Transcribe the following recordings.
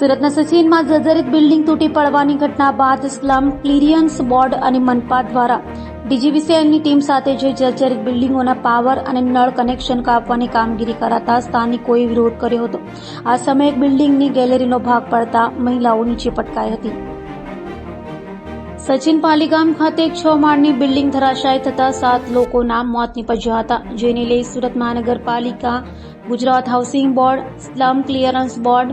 સુરતના સચિનમાં જર્જરિત બિલ્ડિંગ તૂટી પડવાની ઘટના બાદ સ્લમ ક્લિયરન્સ બોર્ડ અને મનપા દ્વારા ડીજીવીસીએલની ટીમ સાથે જે જર્જરિત બિલ્ડિંગોના પાવર અને નળ કનેક્શન કાપવાની કામગીરી કરાતા સ્થાનિકોએ વિરોધ કર્યો હતો. આ સમયે બિલ્ડિંગની ગેલેરીનો ભાગ પડતા મહિલાઓ નીચે પટકાઈ હતી. સચિન પાલીગામ ખાતે છ માળની બિલ્ડિંગ ધરાશાયી થતા સાત લોકોના મોત નીપજ્યા હતા. જેને લઈ સુરત મહાનગરપાલિકા Gujarat housing board, slum clearance board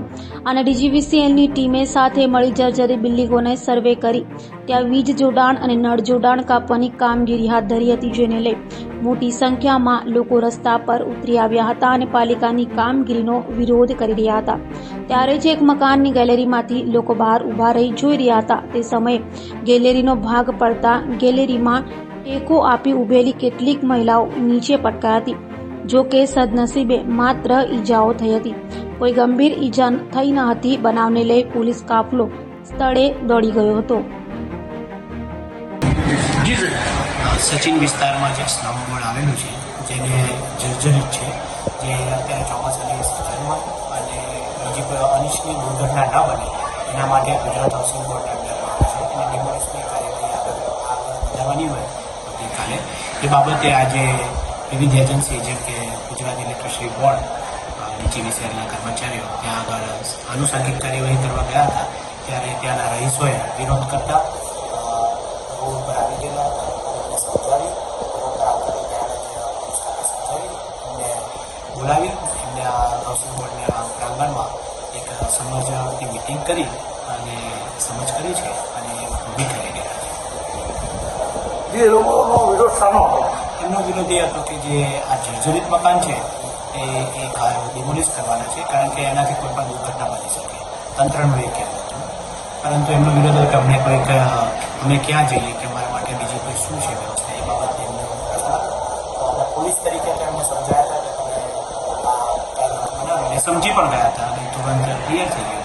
અને ડીજીવીસીએલની ટીમે સાથે મળી જર્જરી બિલ્ડિંગોને સર્વે કરી. ત્યાં વીજ જોડાણ અને નળ જોડાણ કાપવાની કામગીરી હાથ ધરી હતી, જેને લઈ મોટી સંખ્યામાં લોકો રસ્તા પર ઉતરી આવ્યા હતા અને પાલિકાની કામગીરીનો વિરોધ કરી રહ્યા હતા. ત્યારે જ એક મકાનની ગેલેરીમાંથી લોકો બહાર ઊભા રહી જોઈ રહ્યા હતા. તે સમયે ગેલેરીનો ભાગ પડતા ગેલેરીમાં ટેકો આપી ઊભેલી કેટલીક મહિલાઓ નીચે પટકાઈ હતી. જો કે સદનસીબે માત્ર ઈજાઓ થઈ હતી. કોઈ ગંભીર ઈજા થઈ ન હતી. બનાવને લઈ પોલીસ કાફલો સ્થળે દોડી ગયો હતો. સચિન વિસ્તારમાં જે સ્લમ આવેલું છે, જેને જર્જરિત છે, જે અત્યારે ચોમાસાની સિઝનમાં અને બીજી કોઈ અનિચ્છનીય દુર્ઘટના ન બને, એના માટે ગુજરાત હાઉસિંગ બોર્ડ ડિમોલિશની કાર્યવાહી આગળ વધારવાની હોય આવતીકાલે એ બાબતે આજે વિવિધ એજન્સી જેમ કે ગુજરાત ઇલેક્ટ્રિસિટી બોર્ડ ડીજીવીસીએલના કર્મચારીઓ ત્યાં આગળ આનુષંગિક કાર્યવાહી કરવા ગયા હતા. ત્યારે ત્યાંના રહીશોએ વિરોધ કરતા રોડ ઉપર આવી ગયેલા બોલાવી, એમને આ હાઉસિંગ આ પ્રાંગણમાં એક સમજની મિટિંગ કરી અને સમજ કરી છે અને ઊભી કરી ગયા છે. જે લોકોનો વિરોધ શાનો હતો. એમનો વિરોધ હતો કે જે આ જર્જરિત મકાન છે, એ એ ડિમોલિશ કરવાના છે, કારણ કે એનાથી કોઈ પણ દુર્ઘટના બની શકે. તંત્રનું એ કહેવું હતું. પરંતુ એમનો વિરોધ હતો કે અમને કોઈક અમે ક્યાં જઈએ કે અમારા માટે બીજી કોઈ શું છે વ્યવસ્થા? એ બાબતે એમનો પોલીસ તરીકે એમને સમજાયા હતા કે સમજી પણ ગયા હતા અને તુરંત ક્લિયર થઈ ગયું.